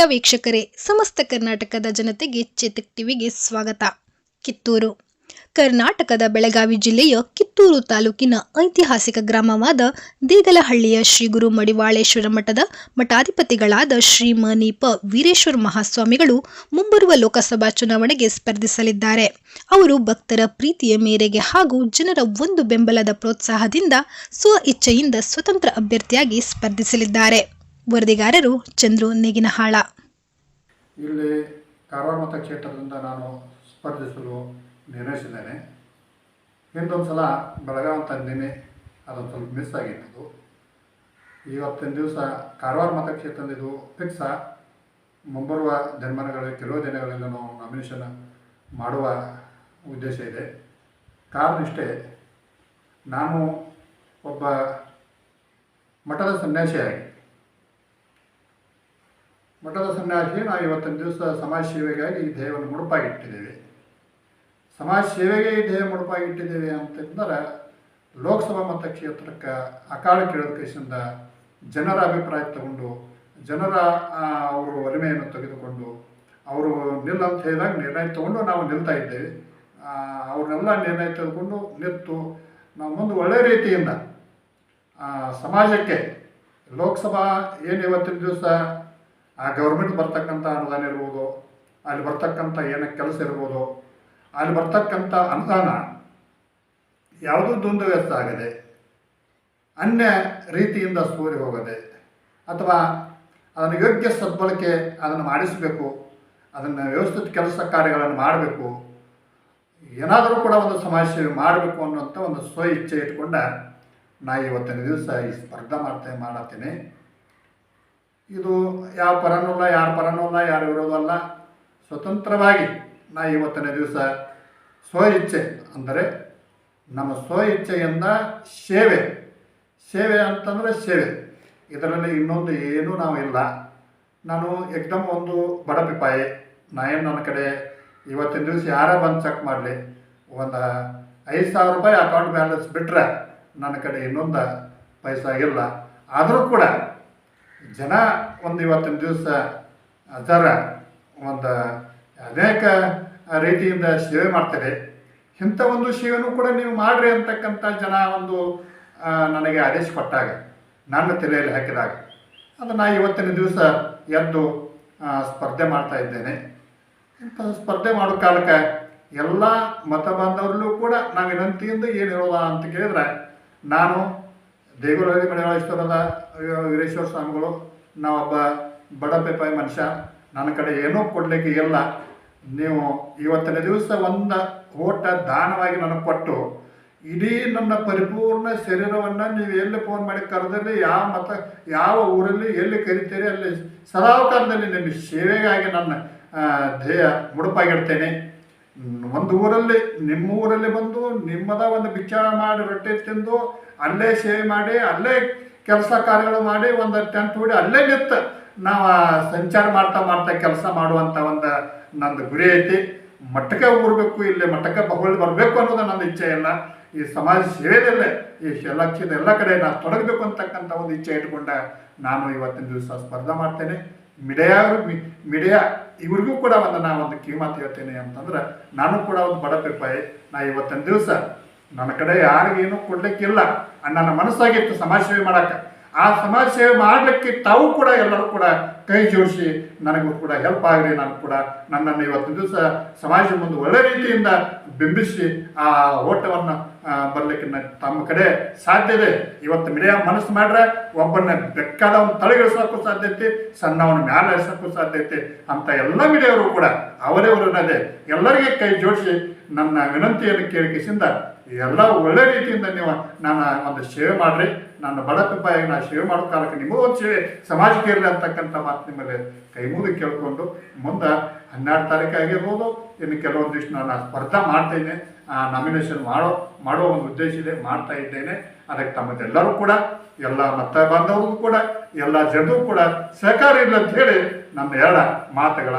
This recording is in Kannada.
ಪ್ರಿಯ ವೀಕ್ಷಕರೇ, ಸಮಸ್ತ ಕರ್ನಾಟಕದ ಜನತೆಗೆ ಚೇತಕ್ ಟಿವಿಗೆ ಸ್ವಾಗತ. ಕಿತ್ತೂರು. ಕರ್ನಾಟಕದ ಬೆಳಗಾವಿ ಜಿಲ್ಲೆಯ ಕಿತ್ತೂರು ತಾಲೂಕಿನ ಐತಿಹಾಸಿಕ ಗ್ರಾಮವಾದ ದೇಗಲಹಳ್ಳಿಯ ಶ್ರೀ ಗುರು ಮಡಿವಾಳೇಶ್ವರ ಮಠದ ಮಠಾಧಿಪತಿಗಳಾದ ಶ್ರೀ ಮನೀಪ ವೀರೇಶ್ವರ ಮಹಾಸ್ವಾಮಿಗಳು ಮುಂಬರುವ ಲೋಕಸಭಾ ಚುನಾವಣೆಗೆ ಸ್ಪರ್ಧಿಸಲಿದ್ದಾರೆ. ಅವರು ಭಕ್ತರ ಪ್ರೀತಿಯ ಮೇರೆಗೆ ಹಾಗೂ ಜನರ ಒಂದು ಬೆಂಬಲದ ಪ್ರೋತ್ಸಾಹದಿಂದ ಸ್ವ ಇಚ್ಛೆಯಿಂದ ಸ್ವತಂತ್ರ ಅಭ್ಯರ್ಥಿಯಾಗಿ ಸ್ಪರ್ಧಿಸಲಿದ್ದಾರೆ. ವರದಿಗಾರರು ಚಂದ್ರು ನೇಗಿನಹಾಳ. ಇಲ್ಲಿ ಕಾರವಾರ ಮತಕ್ಷೇತ್ರದಿಂದ ನಾನು ಸ್ಪರ್ಧಿಸಲು ನಿರ್ಣಯಿಸಿದ್ದೇನೆ. ಹಿಂದೊಂದು ಸಲ ಬೆಳಗಾವಿ ತಂದಿನಿ ಅದೊಂದು ಸ್ವಲ್ಪ ಮಿಸ್ ಆಗಿತ್ತು ಇವತ್ತಿನ ದಿವಸ ಕಾರವಾರ ಮತಕ್ಷೇತ್ರದಿಂದ ಇದು ಫಿಕ್ಸ ಮುಂಬರುವ ಜನ್ಮನಗಳಲ್ಲಿ ಕೆಲವು ದಿನಗಳಲ್ಲಿ ನಾವು ನಾಮಿನೇಷನ್ ಮಾಡುವ ಉದ್ದೇಶ ಇದೆ. ಕಾರಣ ಇಷ್ಟೇ, ನಾನು ಒಬ್ಬ ಮಠದ ಸನ್ಯಾಸಿಯಾಗಿ ಮಠದ ಸನ್ಯಾಸಿ ನಾವು ಇವತ್ತಿನ ದಿವಸ ಸಮಾಜ ಸೇವೆಗಾಗಿ ಈ ದೇಹವನ್ನು ಮುಡುಪಾಗಿಟ್ಟಿದ್ದೇವೆ. ಸಮಾಜ ಸೇವೆಗೆ ಈ ಧ್ಯೇಯ ಮುಡುಪಾಗಿಟ್ಟಿದ್ದೇವೆ ಅಂತಂದರೆ ಲೋಕಸಭಾ ಮತಕ್ಷೇತ್ರಕ್ಕೆ ಅಕಾಲ ಕೇಳೋದಕ್ಕಿಂದ ಜನರ ಅಭಿಪ್ರಾಯ ತಗೊಂಡು, ಜನರ ಅವರು ಒಲಿಮೆಯನ್ನು ತೆಗೆದುಕೊಂಡು, ಅವರು ನಿಲ್ಲ ಅಂತ ಹೇಳಿದಾಗ ನಿರ್ಣಯ ತಗೊಂಡು ನಾವು ನಿಲ್ತಾ ಇದ್ದೇವೆ. ಅವ್ರನ್ನೆಲ್ಲ ನಿರ್ಣಯ ತೆಗೆದುಕೊಂಡು ನಿಂತು ನಾವು ಮುಂದೆ ಒಳ್ಳೆ ರೀತಿಯಿಂದ ಸಮಾಜಕ್ಕೆ, ಲೋಕಸಭಾ ಏನು ಇವತ್ತಿನ ದಿವಸ ಆ ಗೌರ್ಮೆಂಟ್ ಬರ್ತಕ್ಕಂಥ ಅನುದಾನ ಇರ್ಬೋದು, ಅಲ್ಲಿ ಬರ್ತಕ್ಕಂಥ ಏನ ಕೆಲಸ ಇರ್ಬೋದು, ಅಲ್ಲಿ ಬರ್ತಕ್ಕಂಥ ಅನುದಾನ ಯಾವುದೂ ವ್ಯಸ್ತ ಆಗದೆ. ಅನ್ಯ ರೀತಿಯಿಂದ ಸೋರಿ ಹೋಗದೆ, ಅಥವಾ ಅದನ್ನು ಯೋಗ್ಯ ಸದ್ಬಳಕೆ ಅದನ್ನು ಮಾಡಿಸಬೇಕು, ಅದನ್ನು ವ್ಯವಸ್ಥಿತ ಕೆಲಸ ಕಾರ್ಯಗಳನ್ನು ಮಾಡಬೇಕು, ಏನಾದರೂ ಕೂಡ ಒಂದು ಸಮಾಜ ಸೇವೆ ಮಾಡಬೇಕು ಅನ್ನುವಂಥ ಒಂದು ಸ್ವ ಇಚ್ಛೆ ಇಟ್ಕೊಂಡ ನಾ ಇವತ್ತಿನ ದಿವಸ ಈ ಸ್ಪರ್ಧೆ ಮಾಡ್ತೇನೆ. ಮಾಡತ್ತೇನೆ ಇದು ಯಾವ ಪರನೂ ಅಲ್ಲ, ಯಾರ ಪರನೂ ಅಲ್ಲ, ಯಾರ ಇರೋದಲ್ಲ ಸ್ವತಂತ್ರವಾಗಿ ನಾ ಇವತ್ತಿನ ದಿವಸ ಸ್ವ ಇಚ್ಛೆ ಅಂದರೆ ನಮ್ಮ ಸ್ವ ಇಚ್ಛೆಯಿಂದ ಸೇವೆ. ಸೇವೆ ಅಂತಂದರೆ ಸೇವೆ. ಇದರಲ್ಲಿ ಇನ್ನೊಂದು ಏನೂ ನಾವು ಇಲ್ಲ. ನಾನು ಎಕ್ದಮ್ ಒಂದು ಬಡ ಪಿಪಾಯಿ. ನಾ ಏನು ನನ್ನ ಕಡೆ ಇವತ್ತಿನ ದಿವಸ ಯಾರೇ ಬಂದು ಚೆಕ್ ಮಾಡಲಿ. ಒಂದು ಐದು ಸಾವಿರ ರೂಪಾಯಿ ಅಕೌಂಟ್ ಬ್ಯಾಲೆನ್ಸ್ ಬಿಟ್ಟರೆ ನನ್ನ ಕಡೆ ಇನ್ನೊಂದು ಪೈಸಾ ಇಲ್ಲ. ಆದರೂ ಕೂಡ ಜನ ಒಂದು ಇವತ್ತಿನ ದಿವಸ ಅದರ ಒಂದು ಅನೇಕ ರೀತಿಯಿಂದ ಸೇವೆ ಮಾಡ್ತಾರೆ. ಇಂಥ ಒಂದು ಸೇವೆನೂ ಕೂಡ ನೀವು ಮಾಡ್ರಿ ಅಂತಕ್ಕಂಥ ಜನ ಒಂದು ನನಗೆ ಆದೇಶ ಕೊಟ್ಟಾಗ, ನನ್ನ ತಲೆಯಲ್ಲಿ ಹಾಕಿದಾಗ ಅದು ನಾನು ಇವತ್ತಿನ ದಿವಸ ಎದ್ದು ಸ್ಪರ್ಧೆ ಮಾಡ್ತಾ ಇದ್ದೇನೆ. ಇಂಥ ಸ್ಪರ್ಧೆ ಮಾಡೋ ಕಾಲಕ್ಕೆ ಎಲ್ಲ ಮತ ಬಾಂಧವರಲ್ಲೂ ಕೂಡ ನಾವು ವಿನಂತಿಯಿಂದ ಏನಿರೋದ ಅಂತ ಕೇಳಿದ್ರೆ, ನಾನು ದೇಗುಲಹಳ್ಳಿ ಬಂದ ವೀರೇಶ್ವರ ಸ್ವಾಮಿಗಳು, ನಾವೊಬ್ಬ ಬಡ ಪೆಪಾಯಿ ಮನುಷ್ಯ, ನನ್ನ ಕಡೆ ಏನೂ ಕೊಡಲಿಕ್ಕೆ ಇಲ್ಲ. ನೀವು ಇವತ್ತಿನ ದಿವಸ ಒಂದು ಓಟ ದಾನವಾಗಿ ನನಗೆ ಕೊಟ್ಟು, ಇಡೀ ನನ್ನ ಪರಿಪೂರ್ಣ ಶರೀರವನ್ನು ನೀವು ಎಲ್ಲಿ ಫೋನ್ ಮಾಡಿ ಕರೆದಲ್ಲಿ ಯಾವ ಮತ, ಯಾವ ಊರಲ್ಲಿ ಎಲ್ಲಿ ಕರಿತೀರಿ, ಅಲ್ಲಿ ಸದಾವಕಾಲದಲ್ಲಿ ನಿಮ್ಮ ಸೇವೆಗಾಗಿ ನನ್ನ ಧ್ಯೇಯ ಮುಡುಪಾಗಿಡ್ತೇನೆ. ಒಂದು ಊರಲ್ಲಿ, ನಿಮ್ಮ ಊರಲ್ಲಿ ಬಂದು ನಿಮ್ಮದ ಒಂದು ವಿಚಾರ ಮಾಡಿ ರೊಟ್ಟಿ ತಿಂದು ಅಲ್ಲೇ ಸೇವೆ ಮಾಡಿ, ಅಲ್ಲೇ ಕೆಲಸ ಕಾರ್ಯಗಳು ಮಾಡಿ ಒಂದು ಟೆಂಟ್ ಹೂಡಿ ಅಲ್ಲೇ ನಿಂತು ನಾವು ಸಂಚಾರ ಮಾಡ್ತಾ ಮಾಡ್ತಾ ಕೆಲಸ ಮಾಡುವಂಥ ಒಂದು ನಂದು ಗುರಿ ಐತಿ. ಮಟ್ಟಕ್ಕೆ ಊರ್ಬೇಕು ಇಲ್ಲಿ ಮಟ್ಟಕ್ಕೆ ಬಹಳ ಬರಬೇಕು ಅನ್ನೋದು ನನ್ನ ಇಚ್ಛೆ ಇಲ್ಲ ಈ ಸಮಾಜ ಸೇವೆದಲ್ಲೇ ಈ ಲಕ್ಷ್ಯದ ಎಲ್ಲ ಕಡೆ ನಾನು ತೊಡಗಬೇಕು ಅಂತಕ್ಕಂಥ ಒಂದು ಇಚ್ಛೆ ಇಟ್ಕೊಂಡ ನಾನು ಇವತ್ತಿನ ದಿವಸ ಸ್ಪರ್ಧೆ ಮಾಡ್ತೇನೆ. ಮಿಡಿಯಾ ಮಿಡಿಯಾ, ಇವ್ರಿಗೂ ಕೂಡ ಒಂದು ನಾ ಒಂದು ಕಿವಿಮಾತು ಹೇಳ್ತೇನೆ ಅಂತಂದ್ರೆ ನಾನು ಕೂಡ ಒಂದು ಬಡ ಪಿಪಾಯಿ ನಾ ಇವತ್ತಿನ ದಿವಸ ನನ್ನ ಕಡೆ ಯಾರಿಗೇನು ಕೊಡ್ಲಿಕ್ಕಿಲ್ಲ. ನನ್ನ ಮನಸ್ಸಾಗಿತ್ತು ಸಮಾಜ ಸೇವೆ ಮಾಡಕ್ಕೆ. ಆ ಸಮಾಜ ಸೇವೆ ಮಾಡಲಿಕ್ಕೆ ತಾವು ಕೂಡ ಎಲ್ಲರೂ ಕೂಡ ಕೈ ಜೋಡಿಸಿ ನನಗೂ ಕೂಡ ಹೆಲ್ಪ್ ಆಗಲಿ, ನಾನು ಕೂಡ ನನ್ನನ್ನು ಇವತ್ತು ದಿವಸ ಸಮಾಜ ಮುಂದೆ ಒಳ್ಳೆ ರೀತಿಯಿಂದ ಬಿಂಬಿಸಿ ಆ ಓಟವನ್ನು ಬರಲಿಕ್ಕೆ ತಮ್ಮ ಕಡೆ ಸಾಧ್ಯ ಇದೆ. ಇವತ್ತು ಮಿಡಿಯಾ ಮನಸ್ಸು ಮಾಡ್ರೆ ಒಬ್ಬನ ಬೆಕ್ಕಾದವನ್ನ ತಲೆಗಿಳಿಸೋಕ್ಕೂ ಸಾಧ್ಯತೆ ಸಣ್ಣವನ ಮ್ಯಾಲೆ ಇಳಿಸೋಕ್ಕೂ ಸಾಧ್ಯತೆ ಅಂತ ಎಲ್ಲ ಮಿಡಿಯವರು ಕೂಡ ಅವರೇ ಅವರವರನ್ನದೇ ಎಲ್ಲರಿಗೆ ಕೈ ಜೋಡಿಸಿ ನನ್ನ ವಿನಂತಿಯನ್ನು ಕೇಳಿಕೆಸಿಂದ ಎಲ್ಲ ಒಳ್ಳೆ ರೀತಿಯಿಂದ ನೀವು ನಾನು ಒಂದು ಸೇವೆ ಮಾಡ್ರಿ. ನನ್ನ ಬಡ ಪಿಪ್ಪಾಗಿ ನಾನು ಸೇವೆ ಮಾಡೋ ಕಾಲಕ್ಕೆ ನಿಮಗೂ ಒಂದು ಸೇವೆ, ಸಮಾಜಕ್ಕೆ ಇರಲಿ ಅಂತಕ್ಕಂಥ ಮಾತು ಮೇಲೆ ಕೈ ಮುಗಿದು ಕೇಳ್ಕೊಂಡು ಮುಂದೆ ಹನ್ನೆರಡು ತಾರೀಕು ಆಗಿರ್ಬೋದು, ಇನ್ನು ಕೆಲವೊಂದಿಷ್ಟು ನಾನು ಸ್ಪರ್ಧೆ ಮಾಡ್ತೇನೆ ನಾಮಿನೇಷನ್ ಮಾಡೋ ಮಾಡೋ ಒಂದು ಉದ್ದೇಶ ಇದೆ, ಮಾಡ್ತಾ ಇದ್ದೇನೆ. ಅದಕ್ಕೆ ತಮ್ಮದೆಲ್ಲರೂ ಕೂಡ, ಎಲ್ಲ ಮತ ಬಾಂಧವರಿಗೂ ಕೂಡ, ಎಲ್ಲ ಜನರು ಕೂಡ ಸಹಕಾರ ಇಲ್ಲ ಅಂತ ಹೇಳಿ ನನ್ನ ಎರಡು ಮಾತುಗಳ